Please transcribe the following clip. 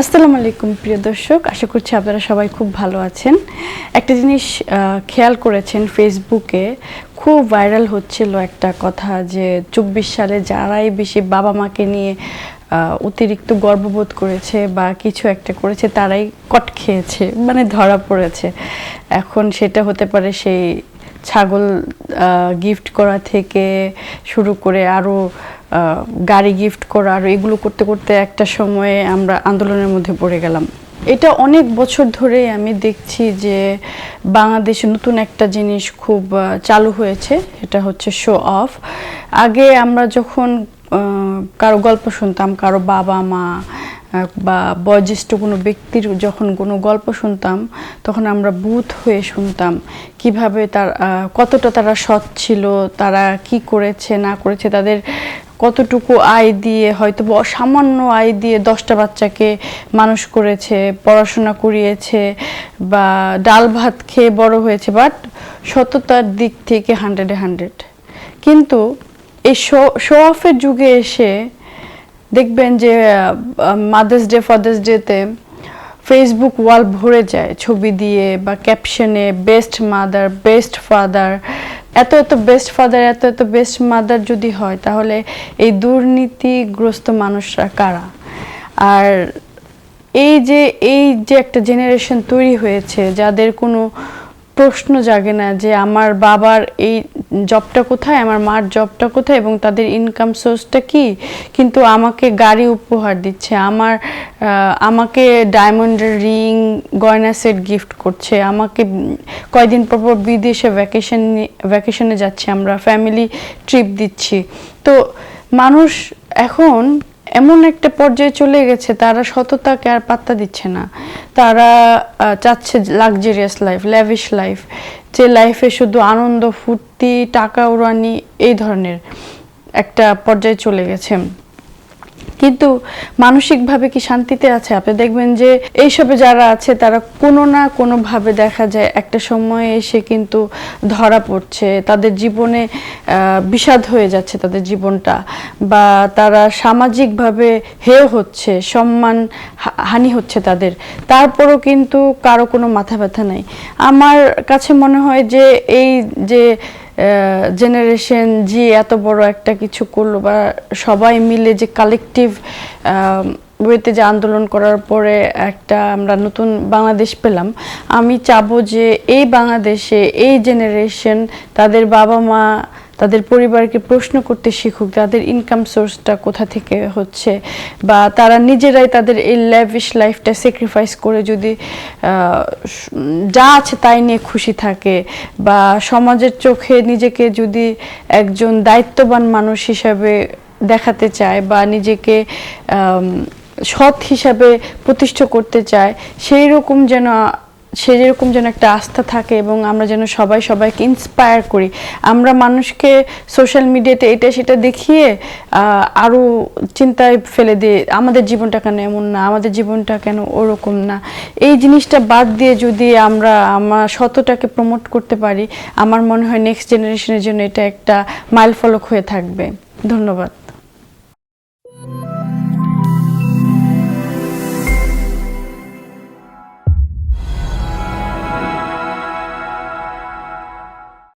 আসসালামু আলাইকুম, প্রিয় দর্শক। আশা করছি আপনারা সবাই খুব ভালো আছেন। একটা জিনিস খেয়াল করেছেন, ফেসবুকে খুব ভাইরাল হচ্ছিল একটা কথা যে চব্বিশ সালে যারাই বেশি বাবা মাকে নিয়ে অতিরিক্ত গর্ববোধ করেছে বা কিছু একটা করেছে, তারাই কট খেয়েছে মানে ধরা পড়েছে। এখন সেটা হতে পারে সেই ছাগল গিফট করা থেকে শুরু করে আরও গাড়ি গিফট করা আর এগুলো করতে করতে একটা সময়ে আমরা আন্দোলনের মধ্যে পড়ে গেলাম। এটা অনেক বছর ধরে আমি দেখছি যে বাংলাদেশে নতুন একটা জিনিস খুব চালু হয়েছে এটা হচ্ছে শো অফ আগে আমরা যখন কারও গল্প শুনতাম, কারও বাবা মা বা বয়োজ্যেষ্ঠ কোনো ব্যক্তির যখন কোনো গল্প শুনতাম, তখন আমরা বুথ হয়ে শুনতাম কীভাবে তার কতটা তারা সৎ ছিল, তারা কি করেছে, না করেছে, তাদের কতটুকু আয় দিয়ে হয়তো সামান্য আয় দিয়ে দশটা বাচ্চাকে মানুষ করেছে, পড়াশোনা করিয়েছে বা ডাল ভাত খেয়ে বড় হয়েছে বাট সততার দিক থেকে হান্ড্রেডে হান্ড্রেড কিন্তু এই শো শো অফের যুগে এসে দেখবেন যে মাদার্স ডে ফাদার্স ডেতে ফেসবুক ওয়াল ভরে যায় ছবি দিয়ে বা ক্যাপশনে বেস্ট মাদার বেস্ট ফাদার এত এত বেস্ট ফাদার এত এত বেস্ট মাদার যদি হয়, তাহলে এই দুর্নীতিগ্রস্ত মানুষরা কারা? আর এই যে এই যে একটা জেনারেশন তৈরি হয়েছে, যাদের কোনো প্রশ্ন জাগে না যে আমার বাবার এই জবটা কোথায়, আমার মার জবটা কোথায় এবং তাদের ইনকাম সোর্সটা কি? কিন্তু আমাকে গাড়ি উপহার দিচ্ছে, আমার আমাকে ডায়মন্ডের রিং গয়না সেট গিফট করছে, আমাকে কয়দিন পর পর বিদেশে ভ্যাকেশন ভ্যাকেশনে যাচ্ছি আমরা ফ্যামিলি ট্রিপ দিচ্ছি। তো মানুষ এখন এমন একটা পর্যায়ে চলে গেছে, তারা সততাকে আর পাত্তা দিচ্ছে না। তারা চাচ্ছে লাক্সারিয়াস লাইফ ল্যাভিশ লাইফ যে লাইফে শুধু আনন্দ, ফুর্তি, টাকা, উড়ানি, এই ধরনের একটা পর্যায়ে চলে গেছে। কিন্তু মানসিকভাবে কি শান্তিতে আছে? আপনি দেখবেন যে এইসবে যারা আছে, তারা কোনো না কোনোভাবে দেখা যায় একটা সময় এসে কিন্তু ধরা পড়ছে। তাদের জীবনে বিষাদ হয়ে যাচ্ছে তাদের জীবনটা বা তারা সামাজিকভাবে হেয় হচ্ছে, সম্মান হানি হচ্ছে তাদের। তারপরও কিন্তু কারও কোনো মাথা ব্যথা নাই। আমার কাছে মনে হয় যে এই যে জেনারেশন জি এত বড় একটা কিছু করল বা সবাই মিলে যে কালেকটিভ ওয়েতে যে আন্দোলন করার পরে একটা আমরা নতুন বাংলাদেশ পেলাম। আমি চাবো যে এই বাংলাদেশে এই জেনারেশন তাদের বাবা মা তাদের পরিবারকে প্রশ্ন করতে শিখুক তাদের ইনকাম সোর্সটা কোথা থেকে হচ্ছে বা তারা নিজেরাই তাদের এই ল্যাভিশ লাইফটা স্যাক্রিফাইস করে যদি যা আছে তাই নিয়ে খুশি থাকে বা সমাজের চোখে নিজেকে যদি একজন দায়িত্ববান মানুষ হিসাবে দেখাতে চায় বা নিজেকে সৎ হিসাবে প্রতিষ্ঠা করতে চায় সেই রকম যেন সে যেরকম যেন একটা আস্থা থাকে এবং আমরা যেন সবাই সবাইকে ইন্সপায়ার করি। আমরা মানুষকে সোশ্যাল মিডিয়াতে এটা সেটা দেখিয়ে আরও চিন্তায় ফেলে দিই আমাদের জীবনটা কেন এমন না, আমাদের জীবনটা কেন ওরকম না। এই জিনিসটা বাদ দিয়ে যদি আমরা আমার সতটাকে প্রমোট করতে পারি, আমার মনে হয় নেক্সট জেনারেশনের জন্য এটা একটা মাইল ফলক হয়ে থাকবে। ধন্যবাদ।